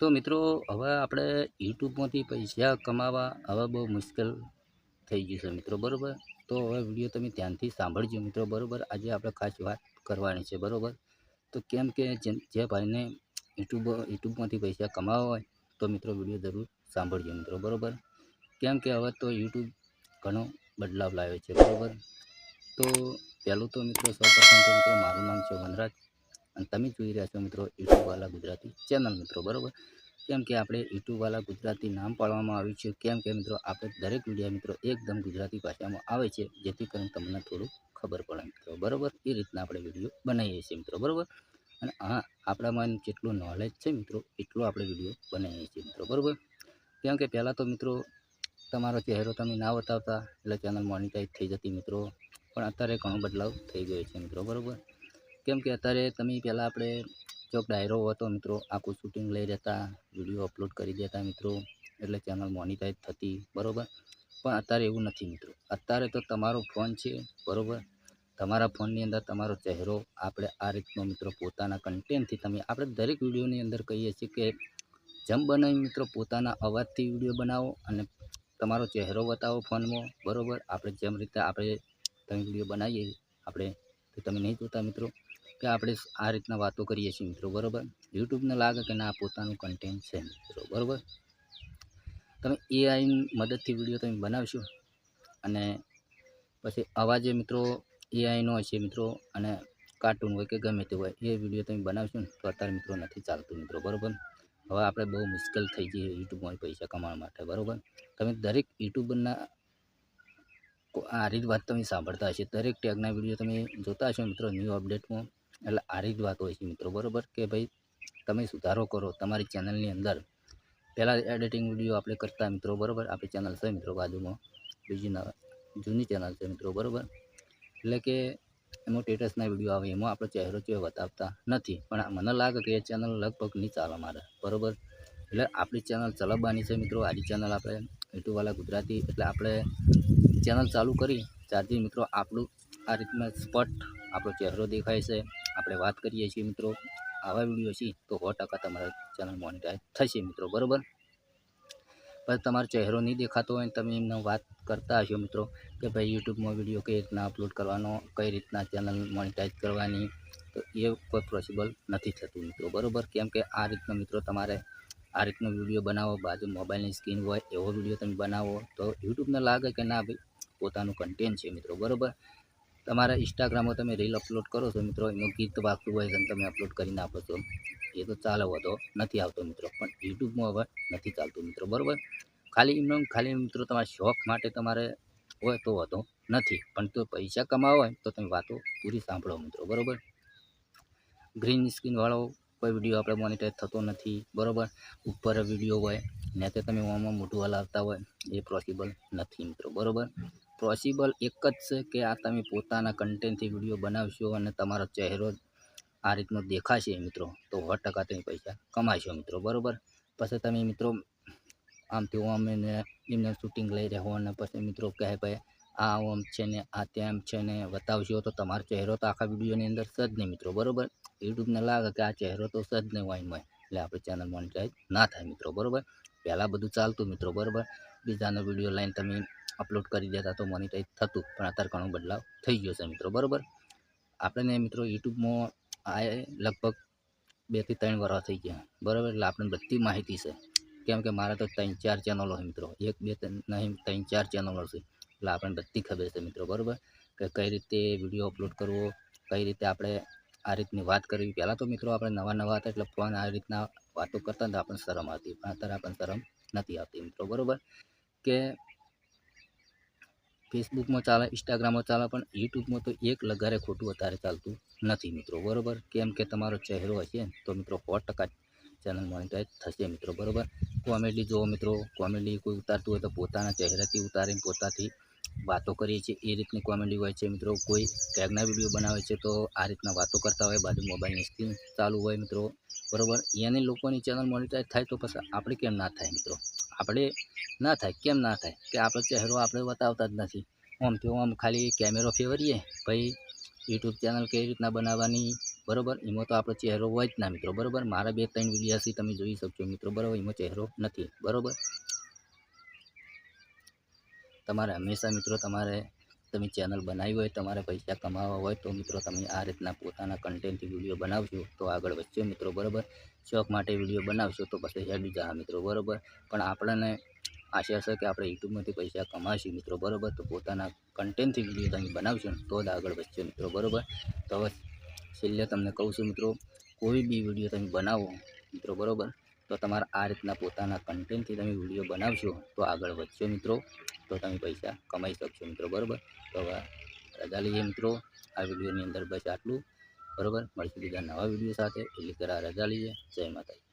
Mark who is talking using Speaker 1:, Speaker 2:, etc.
Speaker 1: તો મિત્રો, હવે આપણે યુટ્યુબમાંથી પૈસા કમાવા હવે બહુ મુશ્કેલ થઈ ગયું છે મિત્રો, બરાબર? તો હવે વીડિયો તમે ધ્યાનથી સાંભળજો મિત્રો, બરાબર? આજે આપણે ખાસ વાત કરવાની છે, બરાબર? તો કેમ કે જે ભાઈને યુટ્યુબ, યુટ્યુબમાંથી પૈસા કમાવા હોય, તો મિત્રો વીડિયો જરૂર સાંભળજો મિત્રો, બરાબર? કેમ કે હવે તો યુટ્યુબ ઘણો બદલાવ લાવ્યો છે, બરાબર? તો પહેલું તો મિત્રો, સૌપ્રથમ તો મિત્રો, મારું નામ છે વનરાજ. અને તમે જોઈ રહ્યા છો મિત્રો યુટ્યુબવાલા ગુજરાતી ચેનલ મિત્રો, બરાબર? કેમ કે આપણે યુટ્યુબવાલા ગુજરાતી નામ પાડવામાં આવ્યું છે, કેમ કે મિત્રો આપણે દરેક વીડિયો મિત્રો એકદમ ગુજરાતી ભાષામાં આવે છે, જેથી કરીને તમને થોડું ખબર પડે મિત્રો, બરાબર? એ રીતના આપણે વીડિયો બનાવીએ છીએ મિત્રો, બરાબર? અને હા, આપણામાં જેટલું નોલેજ છે મિત્રો, એટલું આપણે વીડિયો બનાવીએ છીએ મિત્રો, બરાબર? કેમ કે પહેલાં તો મિત્રો તમારો ચહેરો તમે ના બતાવતા, એટલે ચેનલ મોનિટાઈઝ થઈ જતી મિત્રો, પણ અત્યારે ઘણો બદલાવ થઈ ગયો છે મિત્રો, બરાબર? કેમ કે અત્યારે તમે પહેલાં આપણે ચોક ડાયરો હતો મિત્રો, આખું શૂટિંગ લઈ રહેતા વીડિયો અપલોડ કરી દેતા મિત્રો, એટલે ચેનલ મોનિટાઈઝ થતી, બરાબર? પણ અત્યારે એવું નથી મિત્રો. અત્યારે તો તમારો ફોન છે, બરાબર? તમારા ફોનની અંદર તમારો ચહેરો, આપણે આ રીતનો મિત્રો પોતાના કન્ટેન્ટથી તમે, આપણે દરેક વિડીયોની અંદર કહીએ છીએ કે જેમ બનાવી મિત્રો પોતાના અવાજથી વીડિયો બનાવો અને તમારો ચહેરો બતાવો ફોનમાં બરાબર? આપણે જેમ રીતે આપણે તમે વીડિયો બનાવીએ, આપણે તો તમે નહીં જોતા મિત્રો. કે આપણે આ રીતના વાતો કરીએ છીએ મિત્રો, બરાબર? યુટ્યુબને લાગે કે ના, પોતાનું કન્ટેન્ટ છે મિત્રો, બરાબર? તમે એઆઈની મદદથી વીડિયો તમે બનાવશો અને પછી અવાજે મિત્રો એઆઈનો હશે મિત્રો અને કાર્ટૂન હોય કે ગમે તે હોય, એ વીડિયો તમે બનાવશો ને તો અત્યારે મિત્રો નથી ચાલતું મિત્રો, બરાબર? હવે આપણે બહુ મુશ્કેલ થઈ જઈએ યુટ્યુબમાં પૈસા કમાવા માટે, બરાબર? તમે દરેક યુટ્યુબરના આ રીત વાત તમે સાંભળતા હશે, દરેક ટેગના વીડિયો તમે જોતા હશો મિત્રો ન્યૂ અપડેટમાં એટલે આરી જ વાત હોય છે મિત્રો, બરાબર? કે ભાઈ, તમે સુધારો કરો, તમારી ચેનલની અંદર. પહેલાં એડિટિંગ વીડિયો આપણે કરતા મિત્રો, બરાબર? આપણી ચેનલ છે મિત્રો બાજુમાં. બીજી જૂની ચેનલ છે મિત્રો, બરાબર? એટલે કે એમાં સ્ટેટસના વીડિયો આવે, એમાં આપણો ચહેરો ચહેરો બતાવતા નથી. પણ મને લાગે કે એ ચેનલ લગભગ નહીં ચાલે મારે, બરાબર? એટલે આપણી ચેનલ ચલાવવાની છે મિત્રો આજી ચેનલ આપણે યુટ્યુબવાલા ગુજરાતી, એટલે આપણે ચેનલ ચાલુ કરી, ત્યારથી મિત્રો આપણું આ રીતના સ્પટ આપણો ચહેરો દેખાય છે. આપણે વાત કરીએ છીએ મિત્રો. આવા વીડિયો છે તો સો ટકા તમારા ચેનલ મોનિટાઈઝ થશે મિત્રો, બરાબર? પણ તમારો ચહેરો નહીં દેખાતો હોય તમે એમને વાત કરતા હશો મિત્રો કે ભાઈ યુટ્યુબમાં વીડિયો કઈ રીતના અપલોડ કરવાનો, કઈ રીતના ચેનલ મોનિટાઈઝ કરવાની, તો એ કોઈ પોસિબલ નથી થતું મિત્રો, બરાબર? કેમ કે આ રીતનો મિત્રો તમારે આ રીતનો વીડિયો બનાવો, બાજુ મોબાઈલની સ્ક્રીન હોય એવો વીડિયો તમે બનાવો તો યુટ્યુબને લાગે કે ના ભાઈ, પોતાનું કન્ટેન્ટ છે મિત્રો, બરાબર? તમારા ઇન્સ્ટાગ્રામમાં તમે રીલ અપલોડ કરો છો મિત્રો, એનું ગીત વાગતું હોય છે તમે અપલોડ કરીને આપો છો. એ તો ચાલો હોતો, નથી આવતો મિત્રો, પણ યુટ્યુબમાં હવે નથી ચાલતું મિત્રો, બરાબર? ખાલી એમનો ખાલી મિત્રો તમારા શોખ માટે તમારે હોય તો હોતો, નથી, પણ તો પૈસા કમાવા હોય તો તમે વાતો પૂરી સાંભળો મિત્રો, બરાબર? ગ્રીન સ્ક્રીનવાળો કોઈ વીડિયો આપણે મોનિટાઈઝ થતો નથી, બરાબર? ઉપર વીડિયો હોય, ને તે તમે ઓમાં મોટું હલાવતા હોય, એ પોસિબલ નથી મિત્રો, બરાબર? પોસિબલ એક જ છે કે આ તમે પોતાના કન્ટેન્ટથી વીડિયો બનાવશો અને તમારો ચહેરો આ રીતનો દેખાશે મિત્રો. તો સો ટકા તમે પૈસા કમાશો મિત્રો, બરાબર? પછી તમે મિત્રો આમથી ઓમ એને એમને શૂટિંગ લઈ રહ્યો અને પછી મિત્રો કહે ભાઈ આ ઓમ છે ને, આ તેમ છે ને બતાવશો તો તમારો ચહેરો તો આખા વિડીયોની અંદર સજ નહીં મિત્રો, બરાબર? યુટ્યુબને લાગે કે આ ચહેરો તો સજ નહીં વાઈનમાં એટલે આપણી ચેનલ મોનિટાઈઝ ના થાય મિત્રો, બરાબર? પહેલાં બધું ચાલતું મિત્રો, બરાબર? બીજાનો વીડિયો લાઈન તમે અપલોડ કરી દેતા તો મોનિટાઈઝ થતું, પણ અત્યારે ઘણો બદલાવ થઈ ગયો છે મિત્રો, બરાબર? આપણને મિત્રો યુટ્યુબમાં આ લગભગ બેથી ત્રણ વર્ષ થઈ ગયા, બરાબર? એટલે આપણને બધી માહિતી છે. કેમ કે મારા તો ત્રણ ચાર ચેનલો છે મિત્રો, એક, બે નહીં, ત્રણ ચાર ચેનલો છે એટલે આપણને બધી ખબર છે મિત્રો, બરાબર? કે કઈ રીતે વીડિયો અપલોડ કરવો, કઈ રીતે આપણે આ રીતની વાત કરવી? પહેલાં તો મિત્રો આપણે નવા નવા હતા, એટલે ફોન આ રીતના વાતો કરતા હતા, આપણને શરમ આવતી, પણ અત્યારે આપણને શરમ નથી આવતી મિત્રો, બરાબર? કે ફેસબુકમાં ચાલે ઇન્સ્ટાગ્રામમાં ચાલે, પણ યુટ્યુબમાં તો એક લગારે ખોટું અત્યારે ચાલતું નથી મિત્રો, બરાબર? કેમ કે તમારો ચહેરો હશે તો મિત્રો સો ટકા ચેનલ મોનિટાઈઝ થશે મિત્રો, બરાબર? કોમેડી જુઓ મિત્રો કોમેડી કોઈ ઉતારતું હોય તો પોતાના ચહેરાથી ઉતારીને પોતાથી વાતો કરીએ છીએ, એ રીતની કોમેડી હોય છે મિત્રો. કોઈ ટેગના વીડિયો બનાવે છે તો આ રીતના વાતો કરતા હોય, બાજુ મોબાઈલની સ્ક્રીન ચાલુ હોય મિત્રો, બરાબર? એની લોકોની ચેનલ મોનિટાઈઝ થાય તો પછી આપણે કેમ ના થાય મિત્રો? આપણે ના થાય, કેમ ના થાય? કે આપણો ચહેરો આપણે બતાવતા જ નથી. આમ તો આમ ખાલી કેમેરો ફેવરીએ. ભાઈ યુટ્યુબ ચેનલ કઈ રીતના બનાવવાની? બરોબર? એમાં તો આપણો ચહેરો હોય જ ના, મિત્રો. બરોબર? મારા બે ત્રણ વીડિયો છે તમે જોઈ શકશો, મિત્રો. બરોબર? એમાં ચહેરો નથી. બરોબર? તમારે હંમેશા, મિત્રો, તમારે તમે ચેનલ બનાવી હોય, તમારે પૈસા કમાવા હોય, તો મિત્રો તમે આ રીતના પોતાના કન્ટેન્ટથી વીડિયો બનાવશો તો આગળ વધશો મિત્રો, બરોબર? શોખ માટે વીડિયો બનાવશો તો પછી હેડી જા મિત્રો, બરાબર? પણ આપણને આશા છે કે આપણે યુટ્યુબમાંથી પૈસા કમાશું મિત્રો, બરોબર? તો પોતાના કન્ટેન્ટથી વીડિયો તમે બનાવશો તો જ આગળ વધશો મિત્રો, બરોબર? તો હવે છેલ્લે તમને કહું છું મિત્રો, કોઈ બી વીડિયો તમે બનાવો મિત્રો, બરોબર? તો તમારા આ રીતના પોતાના કન્ટેન્ટથી તમે વીડિયો બનાવશો, તો આગળ વધશો મિત્રો. તો તમે પૈસા કમાઈ શકશો મિત્રો, બરાબર? તો હવે રજા લઈએ મિત્રો. આ વિડીયોની અંદર બસ આટલું. બરાબર? મળશે બીજા નવા વીડિયો સાથે. એટલે રજા લઈએ. જય માતાજી.